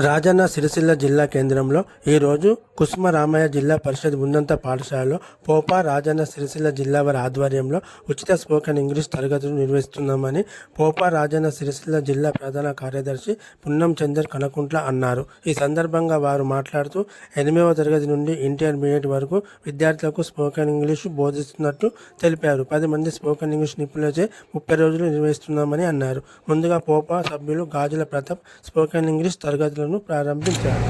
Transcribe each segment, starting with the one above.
రాజన్న సిరిసిల్ల జిల్లా కేంద్రంలో ఈరోజు కుసుమరామయ్య జిల్లా పరిషత్ ఉన్నత పాఠశాలలో పోపా రాజన్న సిరిసిల్ల జిల్లా వారి ఆధ్వర్యంలో ఉచిత స్పోకెన్ ఇంగ్లీష్ తరగతులు నిర్వహిస్తున్నామని పోపా రాజన్న సిరిసిల్ల జిల్లా ప్రధాన కార్యదర్శి పున్నం చందర్ కనకుంట్ల అన్నారు. ఈ సందర్భంగా వారు మాట్లాడుతూ ఎనిమిదవ తరగతి నుండి ఇంటర్మీడియట్ వరకు విద్యార్థులకు స్పోకెన్ ఇంగ్లీష్ బోధిస్తున్నట్టు తెలిపారు. పది మంది స్పోకెన్ ఇంగ్లీష్ నిపుణులచే ముప్పై రోజులు నిర్వహిస్తున్నామని అన్నారు. ముందుగా పోపా సభ్యులు గాజుల ప్రతాప్ స్పోకెన్ ఇంగ్లీష్ తరగతులు తరగతులను ప్రారంభించారు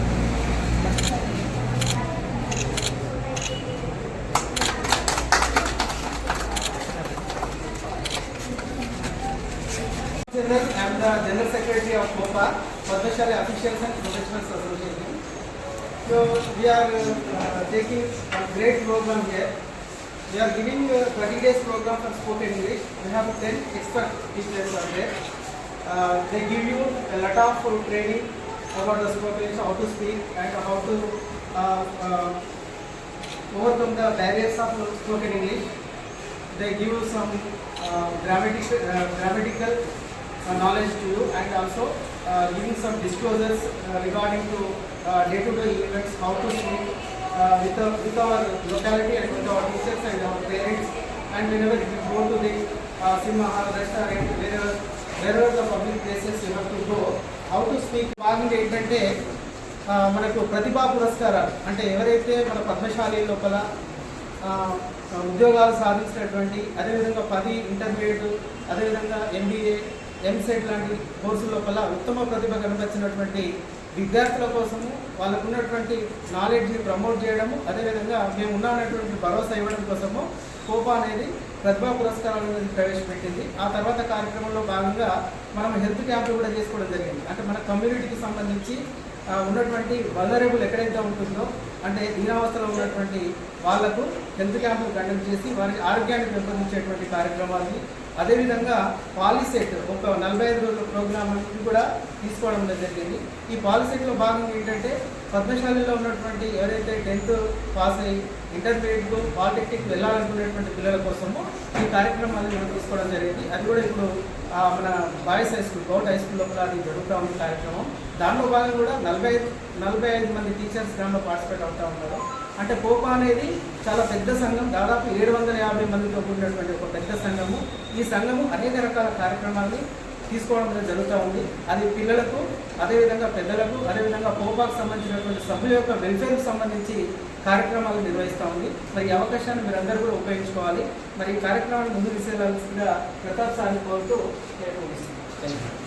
General, I am the General Secretary of COPA, Padmashali Officials and Professionals Association. So we are uh, taking a great program here. We are giving a 30 days program for spoken English. We have 10 expert teachers are there. Uh, they give you a lot of uh, training about the spoken how to speak and how to uh, uh, overcome the barriers of spoken English. They give you some uh, grammatical, knowledge to you and also giving some disclosures regarding to day-to-day events, how to speak with, the, with our locality and with our teachers and our parents. And whenever you go to the uh, cinema hall, restaurant, wherever, wherever the public places you have to go, how to speak భాగంగా ఏంటంటే మనకు ప్రతిభా పురస్కారాలు అంటే ఎవరైతే మన పద్మశాలి లోపల ఉద్యోగాలు సాధించినటువంటి అదేవిధంగా పది ఇంటర్మీడియట్ అదేవిధంగా ఎంబీఏ ఎంసెట్ లాంటి కోర్సుల లోపల ఉత్తమ ప్రతిభ కనిపించినటువంటి విద్యార్థుల కోసము వాళ్ళకు ఉన్నటువంటి నాలెడ్జ్ని ప్రమోట్ చేయడము అదేవిధంగా మేము ఉన్నటువంటి భరోసా ఇవ్వడం కోసము కోపా అనేది ప్రతిభా పురస్కారాలు అనేది ప్రవేశపెట్టింది. ఆ తర్వాత కార్యక్రమంలో భాగంగా మనం హెల్త్ క్యాంపులు కూడా చేసుకోవడం జరిగింది. అంటే మన కమ్యూనిటీకి సంబంధించి ఉన్నటువంటి వలరబుల్ ఎక్కడైతే ఉంటుందో అంటే దీనావస్థలో ఉన్నటువంటి వాళ్ళకు హెల్త్ క్యాంపులు కండక్ట్ చేసి వారి ఆరోగ్యాన్ని పెంపొందించేటువంటి కార్యక్రమాలని అదేవిధంగా పాలిసెట్ ఒక నలభై ఐదు రోజుల ప్రోగ్రామ్ అనేది కూడా తీసుకోవడం జరిగింది. ఈ పాలిసెట్లో భాగంగా ఏంటంటే పద్మశాలిలో ఉన్నటువంటి ఎవరైతే టెన్త్ పాస్ అయ్యి ఇంటర్మీడియట్కు పాలిటెక్నిక్ వెళ్ళాలనుకునేటువంటి పిల్లల కోసము ఈ కార్యక్రమాన్ని మనం తీసుకోవడం జరిగింది. అది కూడా ఇప్పుడు మన boys high school govt high school లోపల అది జరుగుతూ ఉన్న కార్యక్రమం. దానిలో భాగంగా కూడా నలభై ఐదు నలభై ఐదు మంది టీచర్స్ దానిలో పార్టిసిపేట్ అవుతూ ఉన్నారు. అంటే పోపా అనేది చాలా పెద్ద సంఘం దాదాపు ఏడు వందల యాభై మందితో కూడినటువంటి ఒక పెద్ద సంఘము. ఈ సంఘము అనేక రకాల కార్యక్రమాల్ని తీసుకోవడం జరుగుతూ ఉంది. అది పిల్లలకు అదేవిధంగా పెద్దలకు అదేవిధంగా పోపాకు సంబంధించినటువంటి సభ్యుల యొక్క వెల్ఫేర్కి సంబంధించి కార్యక్రమాలు నిర్వహిస్తూ ఉంది. మరి ఈ అవకాశాన్ని మీరు అందరూ కూడా ఉపయోగించుకోవాలి. మరి ఈ కార్యక్రమాన్ని ముందు తీసుకెళ్ళాల్సిందిగా ప్రతాప్ సార్ని కోరుతూ నేను ముగిస్తున్నాను.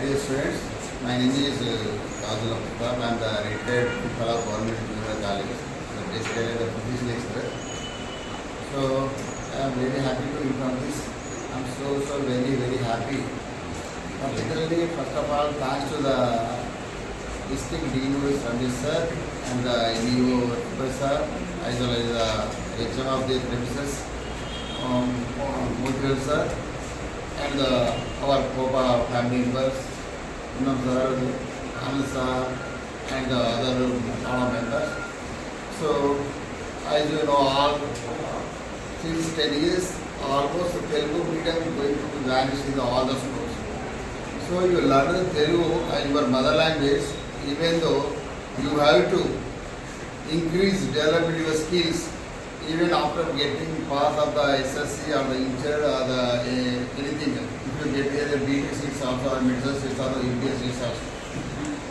Dear students, my name is Kazul Akhtar. I am the retired of Government Junior College, the basically the physics lecturer. So I am very happy to inform this. I am so so very very happy. Particularly, first of all, thanks to the district DO Ramesh sir and the NEO professor as well as the HM of the premises, um, Mudgal sir and our Copa family members, Unam sir, sir, and the other Mama members. So, as you know, all since 10 years, almost Telugu medium is going to vanish in all the schools. So, you learn Telugu as your mother language, even though you have to increase, develop your skills even after getting pass of the SSC or the inter or the uh, anything, if you get either BT seats also or medical seats or the UPS seats also.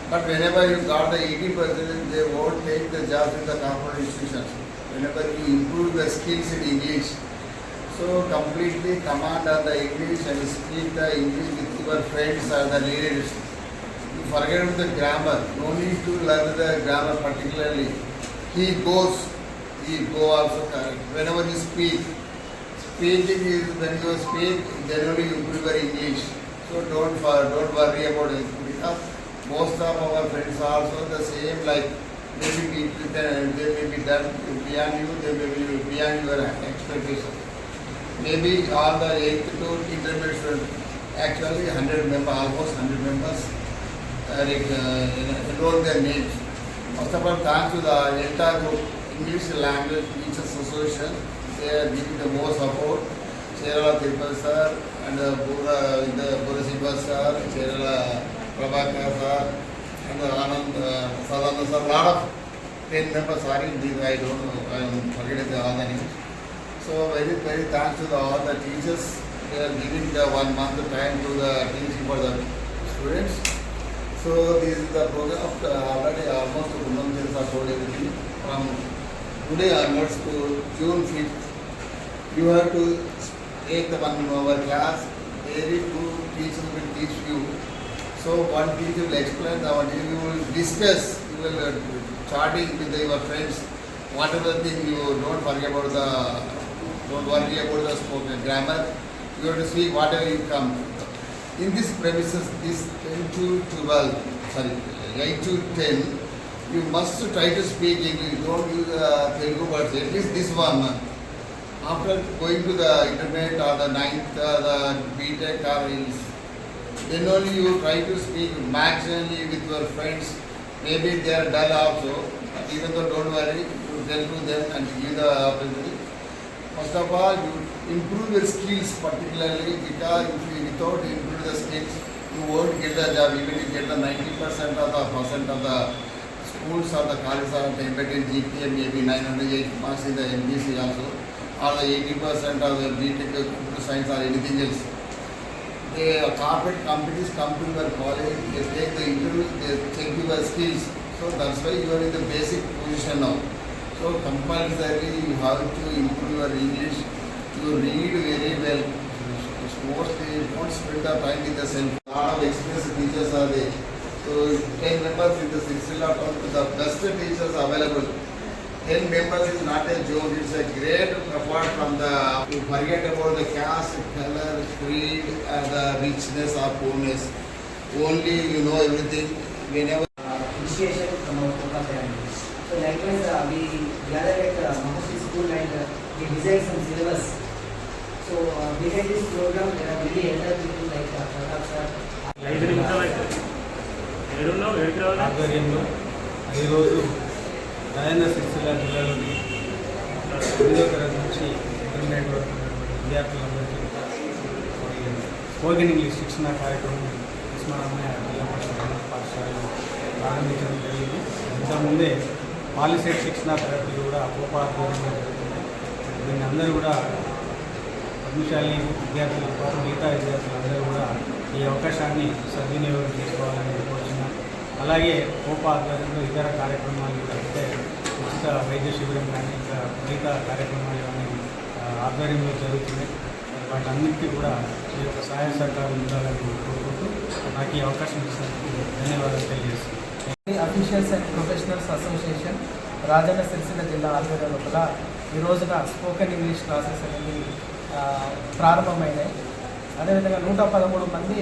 But whenever you got the 80 percent, they won't take the job in the corporate institutions. Whenever you improve the skills in English, so completely command on the English and speak the English with your friends or the relatives. You forget the grammar. No need to learn the grammar particularly. He goes, go also. Whenever you speak, speaking is when you speak, only you your English. So don't don't worry about it because most of our friends are also the same like maybe people they may be done beyond you, they may be beyond your expectation. Maybe all the eighth to intermediate actually 100 members, almost 100 members uh, uh, their names. First of all, thanks to the entire group, English Language Teachers Association, they are giving the more support. Kerala Tirupati sir and uh, Pura, the Pura Shiva sir, Kerala Prabhakar sir, and uh, Anand uh, Sadana sir, lot of 10 members, sorry, these I don't know, I am forgetting the all the names. So very, very thanks to the, all the teachers, they are giving the one month time to the teaching for the students. So this is the program of the already almost Gundam Jins are told everything from today onwards to June fifth. You have to take the one hour class, very good teacher will teach you. So one teacher will explain, the one teacher will discuss, you will uh, chatting with your friends, whatever thing you don't forget about the, don't worry about the spoken grammar, you have to speak whatever you come. In this premises, this 10 to 12, sorry, 8 to 10, you must try to speak English, don't use uh, Telugu words, at least this one. After going to the internet or the ninth, the BTEC or then only you try to speak maximally with your friends. Maybe they are dull also, even though don't worry, you tell to them and give the opportunity. First of all, you improve your skills particularly because if you without improve the skills, you won't get the job even if you get the 90% of the percent of the schools or the colleges are embedded GPA maybe 908 marks in the MBC also or the 80% of the BTech computer science or anything else. The corporate companies come to your college, they take the interview, they check your skills. So that's why you are in the basic position now. So compulsory you have to improve your English. You read very well. Mostly don't spend the time with the self. Lot of experienced teachers are there. So ten members in the Sixilla town, the 10 members is not a joke. It's a great effort from the, you forget about the caste, color, creed, and the richness or poorness. Only you know everything. Whenever uh, initiation from our Koka families. So likewise, uh, we gather at uh, Mahasi School and uh, we design some syllabus. So uh, behind this program, there are many elder people like uh, Pratap sir. ఐదు నిమిషాలు అయితే I don't know. Rajanna Sircilla జిల్లాలోని ఎనిమిదో తరగతి నుంచి intermediate వరకు విద్యార్థులందరికీ spoken English శిక్షణ కార్యక్రమం ఉస్మానమ్మయ్య జిల్లా పాఠశాలలో ప్రారంభించడం జరిగింది. ఇంతకుముందే పాలిసెట్ శిక్షణ తరగతులు కూడా ఉప జరుగుతున్నాయి దీన్ని అందరూ కూడా పద్మశాలి విద్యార్థులు పాటు మిగతా విద్యార్థులందరూ కూడా ఈ అవకాశాన్ని సద్వినియోగం చేసుకోవాలని అలాగే కోప ఆధ్వర్యంలో ఇతర కార్యక్రమాలు అంటే ఉచిత వైద్య శిబిరం కానీ ఇంకా మిగతా కార్యక్రమాలు కానీ ఆధ్వర్యంలో జరుగుతున్నాయి. వాటన్నిటికీ కూడా ఈ యొక్క సహాయ సహకారం ఉండాలని కోరుకుంటూ నాకు ఈ అవకాశం ఇచ్చినందుకు ధన్యవాదాలు తెలియజేస్తున్నాను. Officials and professionals association Rajanna Sircilla జిల్లా ఆధ్వర్యం లోపల ఈ రోజున స్పోకెన్ ఇంగ్లీష్ క్లాసెస్ అనేవి ప్రారంభమైనాయి. అదేవిధంగా నూట పదమూడు మంది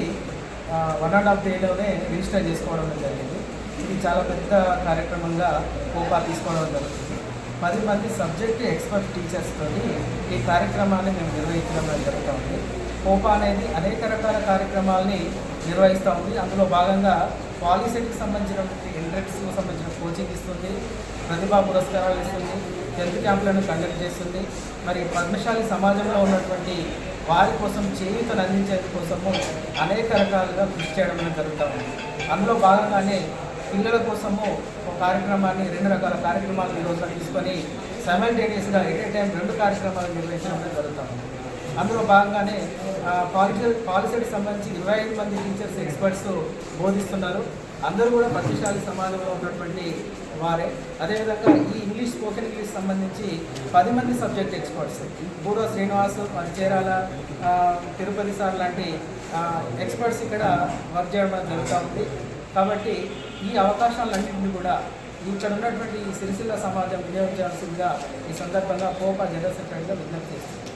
వన్ అండ్ హాఫ్ డేలోనే రిజిస్టర్ చేసుకోవడం జరిగింది. ఇది చాలా పెద్ద కార్యక్రమంగా కోపా తీసుకోవడం జరుగుతుంది. పది మంది సబ్జెక్ట్ ఎక్స్పర్ట్ టీచర్స్తో ఈ కార్యక్రమాన్ని మేము నిర్వహించడం జరుగుతూ ఉంది. కోపా అనేది అనేక రకాల కార్యక్రమాలని నిర్వహిస్తూ ఉంది. అందులో భాగంగా పాలిసెట్కి సంబంధించినటువంటి ఎంట్రెక్స్కి సంబంధించిన కోచింగ్ ఇస్తుంది ప్రతిభా పురస్కారాలు ఇస్తుంది హెల్త్ క్యాంపులను కండక్ట్ చేస్తుంది. మరి పద్మశాలి సమాజంలో ఉన్నటువంటి వారి కోసం చేయూతను అందించే కోసము అనేక రకాలుగా కృషి చేయడం అనేది జరుగుతూ ఉంది. అందులో భాగంగానే పిల్లల కోసము ఒక కార్యక్రమాన్ని రెండు రకాల కార్యక్రమాలు ఈరోజు తీసుకొని సైమల్టేనియస్గా ఎట్ ఏ టైం రెండు కార్యక్రమాలు నిర్వహించడం అనేది జరుగుతూ ఉంది. అందులో భాగంగానే పాలిసీ పాలసీకి సంబంధించి ఇరవై ఐదు మంది టీచర్స్ ఎక్స్పర్ట్స్ బోధిస్తున్నారు. అందరూ కూడా పద్మశాలి సమాజంలో ఉన్నటువంటి వారే. అదేవిధంగా ఈ ఇంగ్లీష్ స్పోకెన్ ఇంగ్లీష్ సంబంధించి పది మంది సబ్జెక్ట్ ఎక్స్పర్ట్స్. బూరో శ్రీనివాస్ మన చీరాల తిరుపతి సార్ లాంటి ఎక్స్పర్ట్స్ ఇక్కడ వర్క్ చేయడం జరుగుతూ ఉంది. కాబట్టి ఈ అవకాశాలన్నింటినీ కూడా ఇక్కడ ఉన్నటువంటి ఈ సిరిసిల్ల సమాజం వినియోగించాల్సిందిగా ఈ సందర్భంగా కోప జనరల్ సెక్రటరీగా విజ్ఞప్తి చేస్తుంది